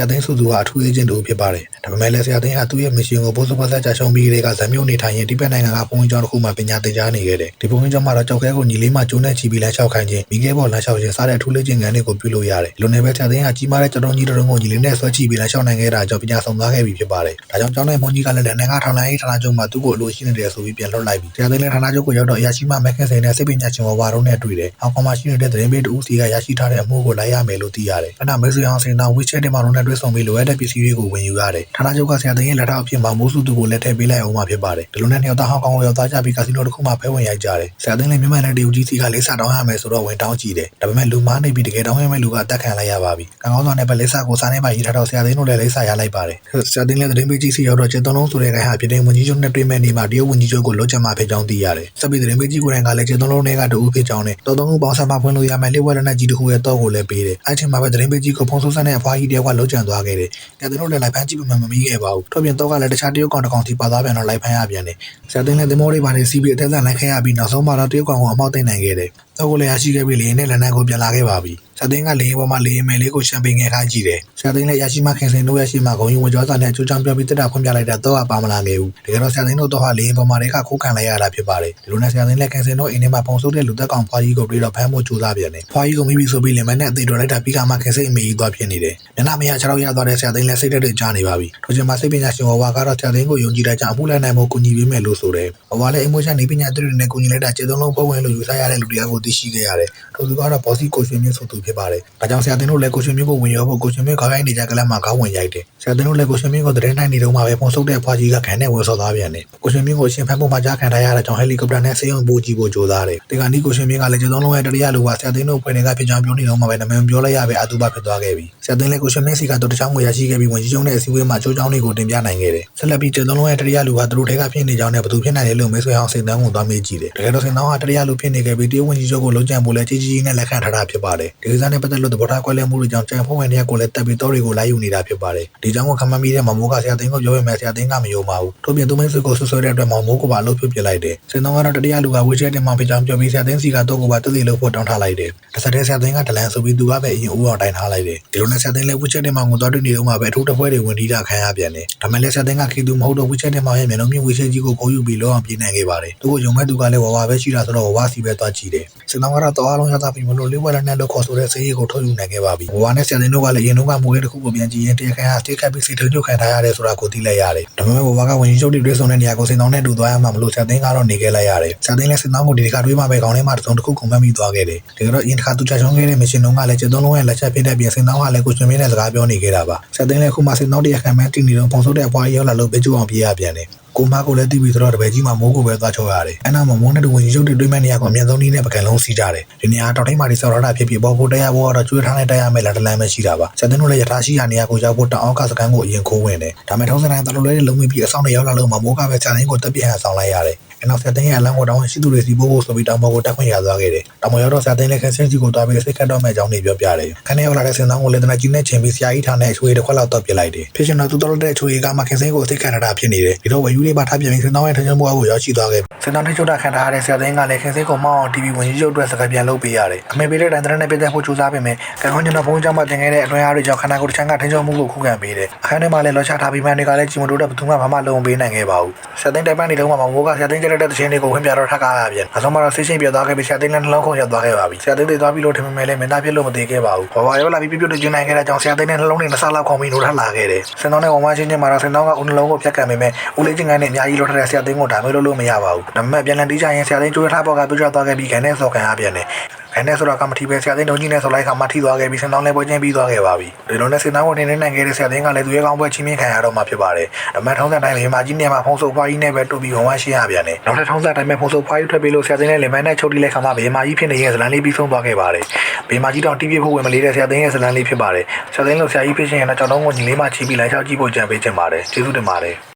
ရာသိန်းစုသူကအထူးအေဂျင့်တူဖြစ်ပါတယ်ဒါပေမဲ့လည်းဆရာသိန်းကသူ့ရဲ့မရှင်ကိုဘိုးစပတ်သက်ကြရှုံးပြီးတဲ့ကဇမျိုးနေထိုင်ရင်ဒီဘက်နိုင်ငံကဘုံကျောင်းတစ်ခုမှပညာသင်ကြားနေခဲ့တယ်ဒီဘုံကျောင်းမှာတော့ကြောက်ခဲကိုညီလေးမှကျိုးနဲ့ချီပြီးလမ်းလျှောက်ခိုင်းခြင်းမိခဲပေါ်လမ်းလျှောက်ခြင်းစတဲ့အထူးလေ့ကျင့်ခန်းတွေကိုပြုလုပ်ရတယ်လူနယ်ပဲဆရာသိန်းကကြီးမားတဲ့ကျောင်းတော်ကြီးတစ်ရုံကိုညီလေးနဲ့ဆွဲချီပြီးလမ်းလျှောက်နိုင်ခဲ့တာကြောင့်ပညာဆောင်သွားခဲ့ပြီဖြစ်ပါတယ်ဒါကြောင့်ကျောင်းနဲ့ဘုံကြီးကလည်းနိုင်ငံထောင်လိုင်းရေးဌာနချုပ်မှာသူ့ကိုအလိုရှိနေတယ်ဆိုပြီးပြန်လွှတ်လိုက်ပြီဆရာသိန်းလည်းဌာနချုပ်ကိုရောက်တော့အရာရှိမှမက်ခင်စိန်နဲ့စိတ်ပညာရှင်ဝဝတို့နဲ့တွေ့တယ်ဟောင်ကောင်မှာရှိနေတဲ့သတင်းပေးတူစီကရရှိထားတဲ့အမှုကိုလိုက်ရမယ်လို့သိရတယ်ခဏမိတ်ဆွေအောင်စင်တော်ဝစ်ချက်တင်မောင်တို့နဲ့တွေ့ဆုံပြီးလိုအပ်တဲ့ပစ္စည်းတွေကိုဝင်ယူရတယ်ဌာနချုပ်ကဆရာသိန်းရဲ့လက်ထောက်အဖြစ်မှာမိုးစုသူကိုလက်ထည့်ပေးလိုက်အောင်မှာဖြစ်ပါတယ်ဒီလိုနဲ့နှစ်ယောက်သားဟောင်ကောင်ကိုရောက်သားကြပြီးကာစီနိုတစ်ခုမှဖဲဝင်ရိုက်ကြတယ်ဆရာသိန်းလည်းမြန်မာနဲ့တရုတ်ကြီးစီကလေးစားတောင်းရမယ်ဆိုတော့ဝင်တောင်းကြည့်တယ်ဒါပေမဲ့လူမားနေပြီးတကယ်တောင်းရမယ့်လူကအသက်ခံလိုက်ရပါပြီကံကောင်းစွာနဲ့ပဲလေးစားကိုစားနေပါရေးထားတော့ဆရာသိန်းတို့လည်းလေးစားရလိုက်ပါတယ်ဆရာသိန်းလည်းသတင်းပေးကြီးစီရောက်တော့ကျင်းသုံးလုံးဆိုတဲ့ခိုင်ဟာပြည်ထောင်ဝန်ကြီးချုပ်နဲ့တွေ့မဲ့နေမှာတရုတ်ဝန်ကြီးချုပ်ကိုလွတ်ချက်မှာဖြစ်ကြောင်းသိရတယ်ဆက်ပြီးသတင်းပေးကြီးကိုယ်တိုင်ကလည်းကျင်းသုံးလုံးတွေကတူဖြစ်ကြောင်းနဲ့တော်တော်မှုပေါင်းဆက်မှဖွင့်လို့ရမယ်လေဝက်လက်နက်ကြီးတစ်ခုရဲ့တော့ကိုလည်းပေးတယ်အဲ့ချိန်မှာပဲသတင်းပေးကြီးကိုဖုန်းဆိုးဆက်တဲ့အဖွားကြီးတယောက်ကလှုပ်ကြံသွားခဲ့တယ်ဆရာသိန်းတို့လည်းလိုက်ဖမ်းကြည့်မှမမီးခဲ့ပါဘူးထို့ပြင်တော့ကလည်းတခြားတရုတ်ကောင်တစ်ကောင်ထိပါသွားပြန်တော့လိုက်ဖမ်းရပြန်တယ်ဆရာသိန်းလည်းသင်္ဘောလေးပါနေစီးပြီးအထက်ဆန်လိုက်ခဲ့ရပြီးနောက်ဆုံးမှာတော့တရုတ်ကောင်ကိုအမောက်သိမ့်နိုင်ခဲ့တယ် တော့ကိုလည်းရရှိခဲ့ပြီးလေနဲ့လက်နက်ကိုပြန်လာခဲ့ပါပြီဆရာသိန်းကလေရင်ပေါ်မှာလေရင်မယ်လေးကိုရှမ်ပိန်ငယ်ခိုင်းကြည့်တယ်ဆရာသိန်းလည်းရရှိမှခင်စင်တို့ရဲ့ရှိမှဂုံယူဝင်ကြောစာနဲ့အကျိုးချောင်းပြောပြီးတက်တာဖွင့်ပြလိုက်တာတော့ပါမလာခဲ့ဘူးတကယ်တော့ဆရာသိန်းတို့တော့ဟာလေရင်ပေါ်မှာတွေကခိုးခံလိုက်ရတာဖြစ်ပါတယ်ဒီလိုနဲ့ဆရာသိန်းလည်းခင်စင်တို့အိမ်ထဲမှာပုံစိုးတဲ့လူသက်ကောင်ဖွားကြီးကိုတွေ့တော့ဖမ်းဖို့ကြိုးစားပြန်တယ်ဖွားကြီးကိုမိပြီးဆိုပြီးလင်မနဲ့အသေးတော်လိုက်တာပြီးကမှခင်စိတ်အမေကြီးသွားဖြစ်နေတယ်မျက်နှာမရခြေထောက်ရသွားတဲ့ဆရာသိန်းလည်းစိတ်တက်တက်ကြားနေပါပြီထို့ချိန်မှာစိတ်ပညာရှင်ဝဝကတော့ဆရာသိန်းကိုယုံကြည်တဲ့ကြောင့်အမှုလိုက်နိုင်မှုကူညီပေးမယ်လို့ဆိုတယ်ဝဝလည်းအိမ်မွေးချနေပညာသစ်တွေနဲ့ကူညီလိုက်တာကျေသုံးလုံးပုံဝင်လို့ယူဆရတဲ့လူတရားကိုသိရှိခဲ့ရတယ်ထို့သူကတော့ဘောစီကိုရှင်မြင့်ဆိုသူဖြစ်ပါတယ်ဒါကြောင့်ဆရာသိန်းတို့လည်းကိုရှင်မြင့်ကိုဝင်ရောဖို့ကိုရှင်မြင့်ခေါင်းရိုက်နေကြကလပ်မှာခေါင်းဝင်ရိုက်တယ်ဆရာသိန်းတို့လည်းကိုရှင်မြင့်ကိုတရင်နိုင်နေတော့မှပဲပုံဆုပ်တဲ့ဖွားကြီးကခံနဲ့ဝယ်ဆော်သွားပြန်တယ်ကိုရှင်မြင့်ကိုအရှင်ဖမ်းဖို့မှကြားခံထားရတဲ့ကြောင့်ဟယ်လီကော်ပတာနဲ့ဆေးရုံပို့ကြည့်ဖို့ကြိုးစားတယ်ဒီကနေ့ကိုရှင်မြင့်ကလည်းကျေသုံးလုံးရဲ့တရိယာလူကဆရာသိန်းတို့ဖွင့်နေကဖြစ်ကြောင်းပြောနေတော့မှပဲနာမည်ပြောလိုက်ရပဲအတူပါဖြစ်သွားခဲ့ပြီဆရာသိန်းလည်းကိုရှင်မြင့်စီကတော့တခြားငွေရရှိခဲ့ပြီးဝင်ကြီးကျုံတဲ့အစည်းအဝေးမှာချိုးချောင်းတွေကိုတင်ပြနိုင်ခဲ့တယ်ဆက်လက်ပြီးကျေသုံးလုံးရဲ့တရိယာလူကသူတို့ထဲကဖြစ်နေကြောင်းနဲ့ဘသူဖြစ်နိုင်တယ်လို့မေးဆွေအောင်စိတ်တန်းကိုသွားမေးကြည့်တယ်တကယ်တော့စိတ်တန်းကတရိယာလူဖြစ်နေခဲ့ပြီးတရုတ်ဝင်ကြီးချုပ်ကိုလုံးချန်ဖို့လဲကြီးကြီးနဲ့လက်ခံထားတာဖြစ်ပါတယ်ဒီကိစ္စနဲ့ပတ်သက်လို့သဘောထားကွဲလွဲမှုတွေကြောင့်ကြံဖုံးဝင်တဲ့ကိုလည်းတက်ပြီးတော့တွေကိုလိုက်ယူနေတာဖြစ်ပါတယ်ဒီကြောင့်ကခမမီးတဲ့မမိုးကဆရာသိန်းကိုပြောပေမဲ့ဆရာသိန်းကမယုံပါဘူးထို့ပြင်သူမင်းစုကိုဆွဆွဲတဲ့အတွက်မမိုးကပါအလုပ်ပြုတ်ပြလိုက်တယ်စိတ်တန်းကတော့တရိယာလူကဝေချဲတင်မှဖြစ်ကြောင်းပြောပြီးဆရာသိန်းစီကတော့ကိုပါတက်စီလို့ဖို့တောင်းထားလိုက်တယ်တစ်ဆက်တည်းဆရာသိန်းကဒလန်ဆိုပြီးသူကပဲအရင်ဦးအောင်တိုင်ထားလိုက်တယ်ဒီလိုနဲ့ဆရာသိန်းလည်းဝေချဲတင်မှကိုသွားတွေ့နေတော့မှပဲအထူးတစ်ဖွဲတွေဝင်တီးတာခံရပြန်တယ်ဒါမဲ့လည်းဆရာသိန်းကခေသူမဟုတ်တော့ဝေချဲတင်မှရဲ့မျက်လုံးမြင့်ဝေချဲကြီးကိုပုံယူပြီးလောအောင်ပြေးနိုင်ခဲ့ပါတယ်သူကိုယုံမဲ့သူကလည်းဝဝပဲရှိတာဆိုတော့ဝဝစီပဲသွားကြည့်တယ်စိတ်တန်းကတော့တော့အားလုံးရတာပြီးမလို့လေးဝက်လက်နဲ့လို့ခေါ်ဆိုတဲ့စေးရီကိုထုတ်ယူနိုင်ခဲ့ပါပြီဝဝနဲ့ဆရာသိန်းတို့ကလည်းအရင်တုန်းကမူရဲတစ်ခုကိုပြန်ကြည့်ရင်တရားခံဟာတေးခတ်ပြီးစိတ်ထုံချုပ်ခံထားရတယ်ဆိုတာကိုသိလိုက်ရတယ်ဒါပေမဲ့ဝဝကဝင်ကြီးချုပ်တွေတွေ့ဆုံတဲ့နေရာကိုစိတ်တောင်းနဲ့တူသွားရမှာမလို့ဆရာသိန်းကတော့နေခဲ့လိုက်ရတယ်ဆရာသိန်းလည်းစိတ်တောင်းကိုဒီတစ်ခါတွေးမှပဲခေါင်းထဲမှာတစ်စုံတစ်ခုကုန်မှတ်မိသွားခဲ့တယ်ဒီကတော့အရင်တစ်ခါသူချချုံခဲ့တဲ့မရှင်တုံးကလည်းကျသုံးလုံးရဲ့လက်ချက်ဖြစ်တဲ့ပြင်စိတ်တောင်းကလည်းကိုရှင်မင်းနဲ့စကားပြောနေခဲ့တာပါဆရာသိန်းလည်းခုမှစိတ်တောင်းတရားခံမှန်းတိနေတော့ပုံစိုးတဲ့အဖွားရောက်လာလို့ပေးကျအောင်ပြေးရပြန်တယ် ကိုမကိုလည်းတီးပြီးတော့တပည့်ကြီးမှာမိုးကိုပဲသွားချော်ရတယ်။အဲ့နောက်မှာမိုးနဲ့တူဝင်ရုပ်တွေတွေးမဲ့နေရကအမြင်ဆုံးနည်းနဲ့ပကံလုံးစီးကြတယ်။ဒီနေရာတော်တိုင်းမှာဒီဆော်ရတာဖြစ်ဖြစ်ပေါ်ဖို့တရားဖို့ကတော့ကျွေးထားနဲ့တရားမဲ့လာတလန်းပဲရှိတာပါ။ဆက်တဲ့တို့လည်းယထာရှိရာနေရာကိုရောက်ဖို့တောင်အောက်ကစကန်ကိုအရင်ခိုးဝင်တယ်။ဒါမဲ့ထုံးစံတိုင်းတလူလေးလုံးမိပြီးအဆောင်တွေရောက်လာလို့မှမိုးကပဲစာရင်းကိုတက်ပြန့်ဆောင်လိုက်ရတယ်။အဲ့နောက်ဆက်တဲ့ရဲ့အလံကိုတောင်းရှိသူတွေစီပို့ဖို့ဆိုပြီးတောင်ပေါ်ကိုတက်ခွင့်ရသွားခဲ့တယ်။တောင်ပေါ်ရောက်တော့ဆက်တဲ့လည်းခန်းစင်းစီကိုတွားပြီးစိတ်ကတ်တော့မဲ့အကြောင်းတွေပြောပြတယ်။ခန်းထဲရောက်လာတဲ့စင်တောင်းကိုလည်းတနက်ကြီးနဲ့ချိန်ပြီးဆရာကြီးထားနဲ့အချွေတစ်ခွက်လောက်တော့ပြလိုက်တယ်။ဖြစ်ရှင်တော့သူတော်တဲ့အချွေကမှခန်းစင်းကိုစိတ်ကတ်ထားတာဖြစ်နေတယ်။ဒီတော့ဝယူလေးပါထားပြင်ပြီးစင်တောင်းရဲ့ထချမ်းဘွားကိုရောက်ရှိသွားခဲ့။စင်တောင်းနဲ့ချုပ်တာခံထားရတဲ့ဆရာသိန်းကလည်းခန်းစင်းကိုမောင်းအောင် TV ဝင်ကြီးချုပ်အတွက်စကားပြန်လုပ်ပေးရတယ်။အမေပေးတဲ့တိုင်တရနဲ့ပြတဲ့ဖို့ကြိုးစားပေမဲ့ကံကောင်းကျွန်တော်ဘုန်းကျောင်းမှာသင်ခဲ့တဲ့အတွင်းအားတွေကြောင့်ခန္ဓာကိုယ်တစ်ချမ်းကထင်းချုံမှုကိုခုခံပေးတယ်။အခန်းထဲမှာလည်းလောချထားပြီးမှတွေကလည်းကြီးမတိုးတဲ့ဘသူမှဘာမှလုံးပေးနိုင်ခဲ့ပါဘူး။ဆရာသိန်းတိုင်ပန်းနေတော့မှမိုးကဆရာသိန်းကျတဲ့တဲ့ချင်းတွေကိုဝင်ပြတော့ထပ်ကားရပြန်။အဆုံးမှာတော့ဆေးချင်းပြသွားခဲ့ပြီးဆရာသိန်းလည်းနှလုံးခုန်ရောက်သွားခဲ့ပါပြီ။ဆရာသိန်းတွေသွားပြီးလို့ထင်ပေမဲ့လည်းမင်းသားပြစ်လို့မသေးခဲ့ပါဘူး။ဘာဘာရောလာပြီးပြပြတ်ကျွန်းနိုင်ခဲ့တဲ့ကြောင့်ဆရာသိန်းနဲ့နှလုံးတွေနှစ်ဆလောက်ခုန်ပြီးနိုးထလာခဲ့တယ်။စင်တောင်းနဲ့ဝမချင်းချင်းမှာတော့စင်တောင်းကဦးနှလုံးကိုဖြတ်ကန်ပေမဲ့ဦးလေးချင်းကနဲ့အများကြီးလို့ထတဲ့ဆရာသိန်းကိုဒါမျိုးလုပ်လို့မရပါဘူး။ဒါပေမဲ့ပြန်လည်တီးချရင်ဆရာသိန်းကြိုးထားပေါ်ကပြတ်သွားခဲ့ပြီးခံနဲ့ဆော်ခံရပြန်တယ်။ ခိုင်းနေဆိုတော့ကမ္မထီပဲဆရာသိန်းတုံးကြီးနဲ့ဆိုလိုက်ခါမှထိသွားခဲ့ပြီးစင်တောင်းလည်းပွဲချင်းပြီးသွားခဲ့ပါပြီဒီလိုနဲ့စင်တောင်းကိုနေနေနိုင်ခဲ့တဲ့ဆရာသိန်းကလည်းသူရဲ့ကောင်းပွဲချင်းမြင့်ခံရတော့မှဖြစ်ပါတယ်ဒါမဲ့ထုံးစံတိုင်းလေမာကြီးနဲ့မှဖုံးစုပ်ဖွားကြီးနဲ့ပဲတူပြီးဟောဝါရှင်းရပြန်တယ်နောက်ထပ်ထုံးစံတိုင်းပဲဖုံးစုပ်ဖွားကြီးထွက်ပြီးလို့ဆရာသိန်းနဲ့လေမန်းနဲ့ချုပ်တီးလိုက်ခါမှဘေမာကြီးဖြစ်နေရဲ့ဇလန်လေးပြီးဆုံးသွားခဲ့ပါတယ်ဘေမာကြီးတော့တီးပြဖို့ဝင်မလေးတဲ့ဆရာသိန်းရဲ့ဇလန်လေးဖြစ်ပါတယ်ဆရာသိန်းလို့ဆရာကြီးဖြစ်ရှင်ရင်တော့ကျွန်တော်တို့ကိုညီလေးမှချီပြီးလိုက်ချောက်ကြည့်ဖို့ကြံပေးချင်ပါတယ်ကျေးဇူးတင်ပါတယ်